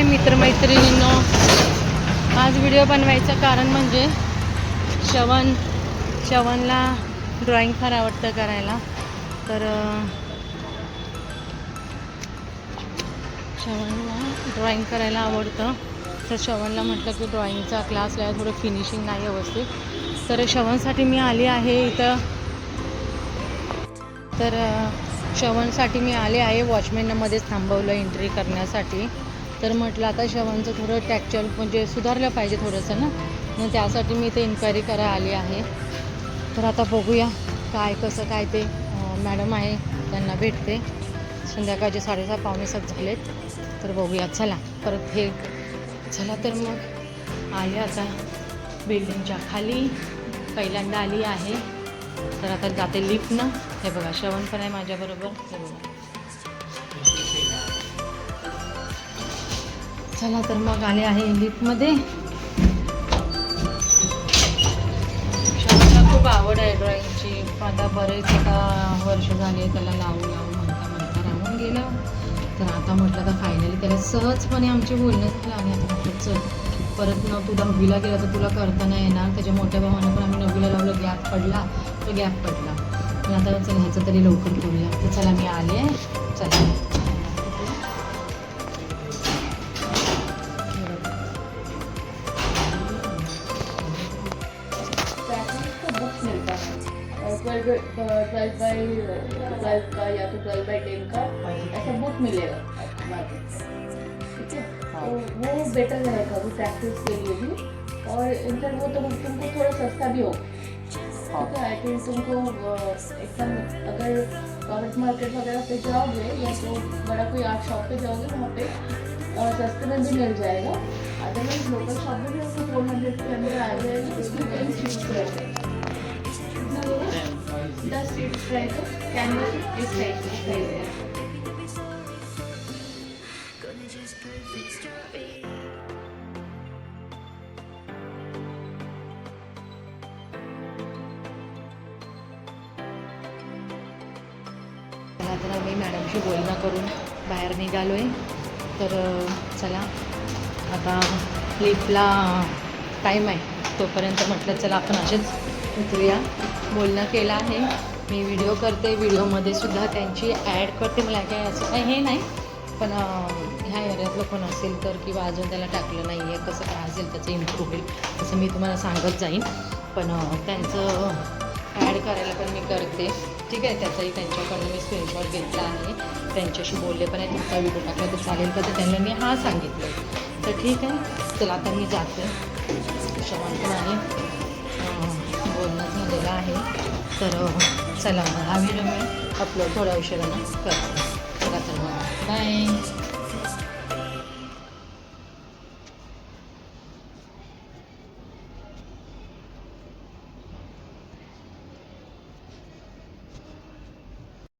हाय मित्रमैत्रिणींनो. आज व्हिडिओ बनवायचं कारण म्हणजे श्रवण श्रवणला ड्रॉइंग फार आवडतं करायला. तर श्रवणला ड्रॉइंग करायला आवडतं. तर श्रवणला म्हटलं की ड्रॉइंगचा क्लास लावा थोडं फिनिशिंग नाही व्यवस्थित. तर श्रवणसाठी मी आली आहे इथं. तर श्रवणसाठी मी आले आहे. वॉचमॅनमध्येच थांबवलं एंट्री करण्यासाठी. तर म्हटलं आता शवांचं थोडं टॅक्चर म्हणजे सुधारलं पाहिजे थोडंसं ना. मग त्यासाठी मी इथे इन्क्वायरी करायला आली आहे. तर आता बघूया काय कसं काय ते मॅडम आहे त्यांना भेटते. संध्याकाळचे साडेसहा पावणे सात झालेत. तर बघूया चला. परत हे चला तर मग. आले आता बिल्डिंगच्या खाली. पहिल्यांदा आली आहे. तर आता जाते लिफ्टनं हे बघा श्रवण पण आहे माझ्याबरोबर. हे बघा. चला तर मग आले आहे लिफ्टमध्ये. शाळेला खूप आवड आहे ड्रॉइंगची. आता बरेच आता वर्ष झाले त्याला लावू लावू म्हणता म्हणता राहून गेलं. तर आता म्हटलं तर फायनली त्याला सहजपणे आमचे बोलणं झालं आणि आता म्हटलं चल परत न तू दहावीला गेला तर तुला करता नाही येणार. त्याच्या मोठ्या भावानं पण आम्ही नववीला लावलं गॅप पडला. तो गॅप पडला. पण आता चल ह्याचं तरी लवकर करूया. तर चला मी आले. चला. ट्वेल्व ट्वेल्व बाई ट्वेल्व का या तो ट्वेल्व बाई टेन का ऐसा बुक मिलेगा। ठीक है? तो वो बेटर रहेगा वो प्रैक्टिस के लिए भी। और इनफैक्ट वो तो तुमको थोड़ा सस्ता भी होगा। ठीक है? आई थिंक तुमको एकदम अगर गवर्नमेंट मार्केट वगैरह पे जाओगे या तो बड़ा कोई आर्ट शॉप पे जाओगे वहाँ पे सस्ते में भी मिल जाएगा। अदरवाइज़ लोकल शॉप में भी आपको फोर हंड्रेड के अंदर आ जाएगा उसमें टेन शीट्स रहते हैं। होगा दस शीट्स रहेगा कैनवस इस टाइप की साइज तर आम्ही मॅडमशी बोलणं करून बाहेर निघालो आहे तर चला. आता लिफ्टला टाईम आहे. तोपर्यंत म्हटलं चला आपण असेच उतरूया. बोलणं केलं आहे. मी व्हिडिओ करते व्हिडिओमध्ये सुद्धा त्यांची ॲड करते. मला काय असं काही हे नाही पण ह्या एरियातलं कोण असेल तर किंवा अजून त्याला टाकलं नाही आहे कसं काय असेल त्याचं इम्प्रूव्ह होईल असं मी तुम्हाला सांगत जाईन. पण त्यांचं ॲड करायला पण मी करते. ठीक आहे त्याचाही त्यांच्याकडनं मी स्क्रीनशॉट घेतला आहे. त्यांच्याशी बोलले पण आहे तुमचा व्हिडिओ टाकला तर चालेल का? तर त्यांना मी हा सांगितलं तर ठीक आहे चला आता मी जाते. श्रवण पण आहे. बोलणं झालेलं आहे. तर चला मग हा व्हिडिओ मी अपलोड थोड्या उशिरानं करतो. चला तर मग बाय